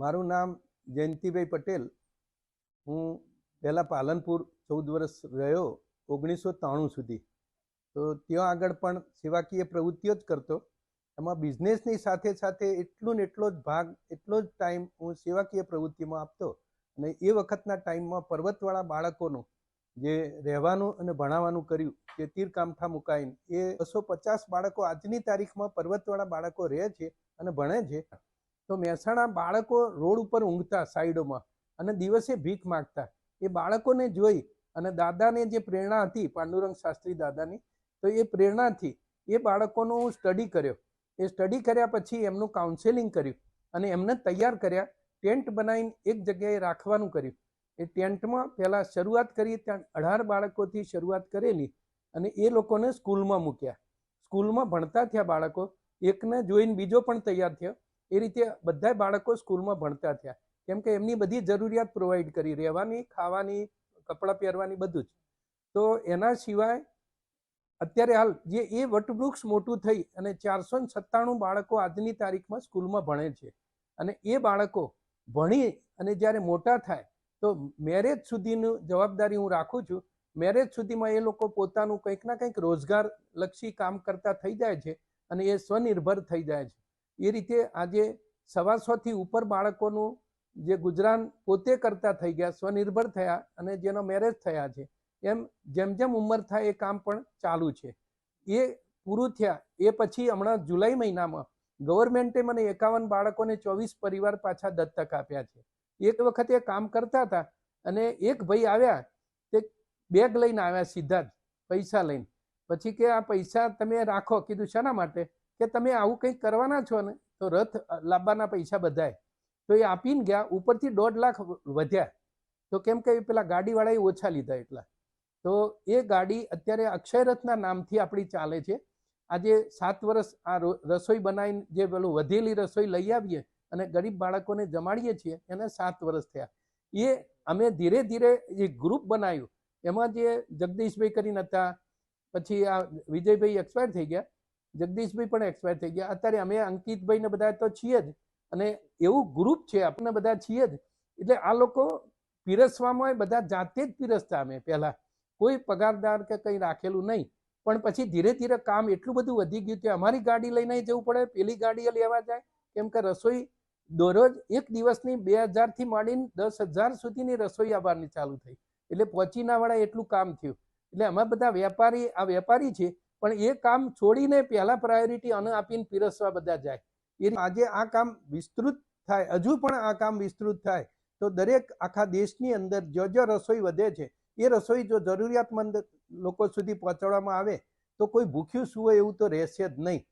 મારું નામ જયંતિભાઈ પટેલ. હું પહેલાં પાલનપુર ચૌદ વર્ષ રહ્યો ઓગણીસો ત્રાણું સુધી. તો ત્યાં આગળ પણ સેવાકીય પ્રવૃત્તિઓ જ કરતો. એમાં બિઝનેસની સાથે સાથે એટલું ને એટલો જ ભાગ, એટલો જ ટાઈમ હું સેવાકીય પ્રવૃત્તિમાં આપતો અને એ વખતના ટાઈમમાં પર્વતવાળા બાળકોનું જે રહેવાનું અને ભણાવવાનું કર્યું તે તીરકામઠા મુકાઈને, એ બસો પચાસ બાળકો આજની તારીખમાં પર્વતવાળા બાળકો રહે છે અને ભણે છે. તો મહેસાણા બાળકો રોડ ઉપર ઊંઘતા સાઈડોમાં અને દિવસે ભીખ માગતા. એ બાળકોને જોઈ અને દાદાને જે પ્રેરણા હતી, પાંડુરંગ શાસ્ત્રી દાદાની, તો એ પ્રેરણાથી એ બાળકોનો હું સ્ટડી કર્યો. એ સ્ટડી કર્યા પછી એમનું કાઉન્સેલિંગ કર્યું અને એમને તૈયાર કર્યા ટેન્ટ બનાવીને એક જગ્યાએ રાખવાનું કર્યું. એ ટેન્ટમાં પહેલાં શરૂઆત કરી, ત્યાં અઢાર બાળકોથી શરૂઆત કરેલી અને એ લોકોને સ્કૂલમાં મૂક્યા. સ્કૂલમાં ભણતા થયા બાળકો, એકને જોઈને બીજો પણ તૈયાર થયો. એ રીતે બધા બાળકો સ્કૂલમાં ભણતા થયા. કેમ કે એમની બધી જરૂરિયાત પ્રોવાઈડ કરી, રહેવાની, ખાવાની, કપડાં પહેરવાની બધું જ. તો એના સિવાય અત્યારે હાલ જે એ વટવૃક્ષ મોટું થઈ અને ચારસો સત્તાણું બાળકો આજની તારીખમાં સ્કૂલમાં ભણે છે અને એ બાળકો ભણી અને જ્યારે મોટા થાય તો મેરેજ સુધીનું જવાબદારી હું રાખું છું. મેરેજ સુધીમાં એ લોકો પોતાનું કંઈક ના કંઈક રોજગારલક્ષી કામ કરતા થઈ જાય છે અને એ સ્વનિર્ભર થઈ જાય છે. એ રીતે આજે સવાસોથી ઉપર બાળકોનું જે ગુજરાન પોતે કરતા થઈ ગયા, સ્વનિર્ભર થયા અને જેનો મેરેજ થયા છે, એમ જેમ જેમ ઉંમર થાય એ કામ પણ ચાલુ છે. એ પૂરું થયા, એ પછી હમણાં જુલાઈ મહિનામાં ગવર્મેન્ટે મને એકાવન બાળકોને ચોવીસ પરિવાર પાછા દત્તક આપ્યા છે. એક વખતે કામ કરતા હતા અને એક ભાઈ આવ્યા, તે બેગ લઈને આવ્યા સીધા જ, પૈસા લઈને. પછી કે આ પૈસા તમે રાખો, કીધું, શાના માટે? કે તમે આવું કંઈક કરવાના છો ને, તો રથ લાવવાના પૈસા બધાય. તો એ આપીને ગયા, ઉપરથી દોઢ લાખ વધ્યા. તો કેમ કે પેલા ગાડીવાળાએ ઓછા લીધા એટલા. તો એ ગાડી અત્યારે અક્ષયરથના નામથી આપણી ચાલે છે. આજે સાત વર્ષ આ રસોઈ બનાવીને જે પેલું વધેલી રસોઈ લઈ આવીએ અને ગરીબ બાળકોને જમાડીએ છીએ, એને સાત વર્ષ થયા. એ અમે ધીરે ધીરે જે ગ્રુપ બનાવ્યું એમાં જે જગદીશભાઈ કરીને હતા, પછી આ વિજયભાઈ એક્સપાયર થઈ ગયા જગદીશભાઈ પણ એક્સપાયર થઈ ગયા. અત્યારે અમે અંકિતભાઈ ને બધા તો છીએ જ અને એવું ગ્રુપ છે આપણે બધા છીએ જ. એટલે આ લોકો પીરસવામાં બધા જાતે જ પીરસતા અમે પહેલા. કોઈ પગારદાર કે કંઈ રાખેલું નહીં. પણ પછી ધીરે ધીરે કામ એટલું બધું વધી ગયું કે અમારી ગાડી લઈને જવું પડે, પેલી ગાડીએ લેવા જાય. કેમ કે રસોઈ દરરોજ એક દિવસની બે હજારથી માંડીને દસ હજાર સુધીની રસોઈ આવવાની ચાલુ થઈ. એટલે પહોંચીના વાળા એટલું કામ થયું. એટલે અમે બધા વેપારી, આ વેપારી છે પણ એ કામ છોડીને પહેલા પ્રાયોરિટી અને આપીને પીરસવા બધા જાય. એ આજે આ કામ વિસ્તૃત થાય, હજુ પણ આ કામ વિસ્તૃત થાય. તો દરેક આખા દેશની અંદર જો જો રસોઈ વધે છે. એ રસોઈ જો જરૂરિયાતમંદ લોકો સુધી પહોંચાડવામાં આવે તો કોઈ ભૂખ્યું સુવે એવું તો રહેશે જ નહીં.